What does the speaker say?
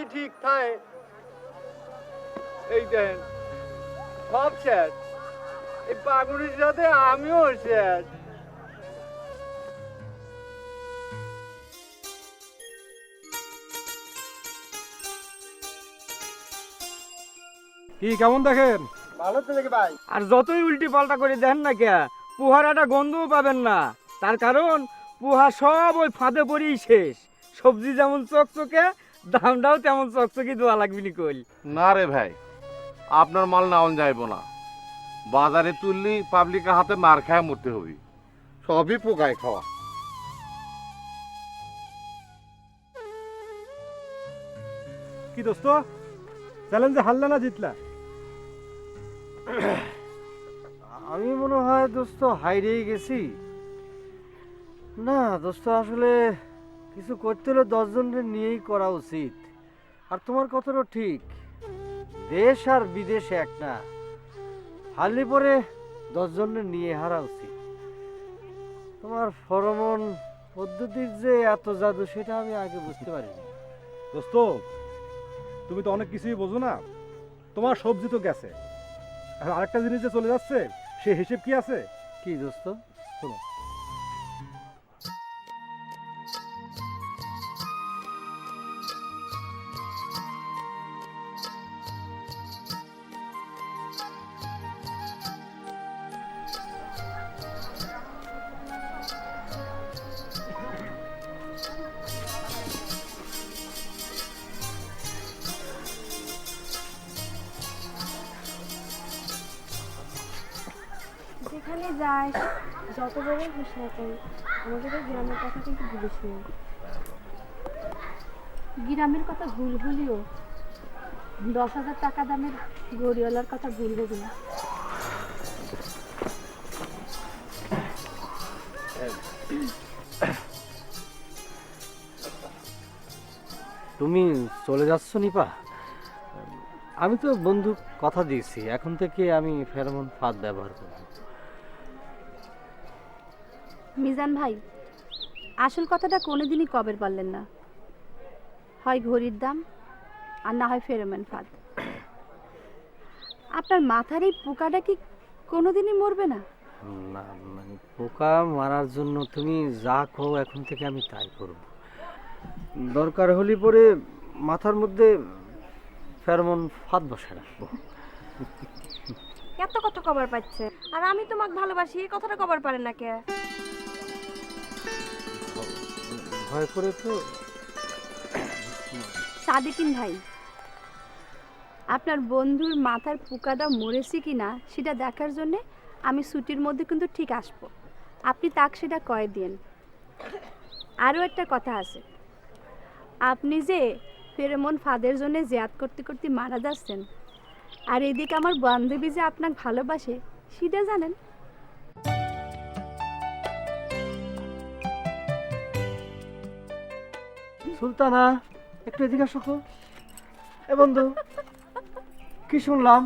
যদি ঠিক থাকে এই দেন সব শেষ। এই পাগুড়ির সাথে আমিও শেষ। কি কেমন দেখেন? ভালো তো দেখে ভাই। আর যতই উল্টি পাল্টা করে দেন না কে পোহার একটা গন্ধও পাবেন না। তার কারণ পোহা সব ওই ফাঁদে পড়েই শেষ। সবজি যেমন চকচকে দামটাও তেমন চকচকে দেওয়া লাগবে নি কইল না রে ভাই আপনার মাল নাওন যাইব না। বাজারে তুললি পাবলিকের হাতে মার খায় মরতে হবি। সবই পোকায় খাওয়া। কি দোস্ত? চ্যালেঞ্জে হারলে না জিতলা? আমি মনে হয় দোস্ত হাইরেই গেছি। না দোস্ত আসলে কিছু করতে হলে দশজনের নিয়েই করা উচিত। আর তোমার কথাটা ঠিক। দেশ আর বিদেশ এক না। হারলে পরে দশজনের নিয়ে হারা উচিত। তোমার ফরমন পদ্ধতির যে এত জাদু সেটা আমি আগে বুঝতে পারিনি। দোস্ত তুমি তো অনেক কিছুই বোঝো না। তোমার সবজি তো গেছে। এখন আরেকটা জিনিস যে চলে যাচ্ছে সে হিসেব কি আছে? কি দোস্ত? শোনো। যেখানে যাস যত বড় হোস না কেন, আমাদের গ্রামের কথা কিন্তু ভুলিস না? গ্রামের কথা ভুল হলেও দশ হাজার টাকা দামের গড়িওয়ালার কথা ভুল হবে না তুমি চলে যাচ্ছ নিপা? আমি তো বন্ধু কথা দিয়েছি, এখন থেকে আমি ফেরোমন ফাঁদ ব্যবহার করব। মিজান ভাই আসল কথাটা কোনোদিনই কবের পারলেন না। হয় ঘড়ির দাম আর না হয় ফেরোমেন ফাঁদ। আপনার মাথার এই পোকাটা কি কোনোদিনই মরবে না? না মানে পোকা মারার জন্য তুমি যা কো এখন থেকে আমি তাই করব। দরকার হলে পরে মাথার মধ্যে ফেরোমন ফাঁদ বসে রাখব। এত কথা কবার পাচ্ছে আর আমি তোমাকে ভালোবাসি এই কথাটা কবার পারেন না কে? ভয় করে তো? সাদিকিন ভাই, আপনার বন্ধুর মাথার পোকাটা মরেছে কি না সেটা দেখার জন্য আমি ছুটির মধ্যে কিন্তু ঠিক আসব। আপনি তাক সেটা কয়ে দিন আরও একটা কথা আছে। আপনি যে ফেরেমন ফাদের জন্য জেয়াদ করতে করতে মারা যাচ্ছেন, আর এদিকে আমার বান্ধবী যে আপনাকে ভালোবাসে, সেটা জানেন? সুলতানা একটু এদিকে আসো তো। এ বন্ধু কি শুনলাম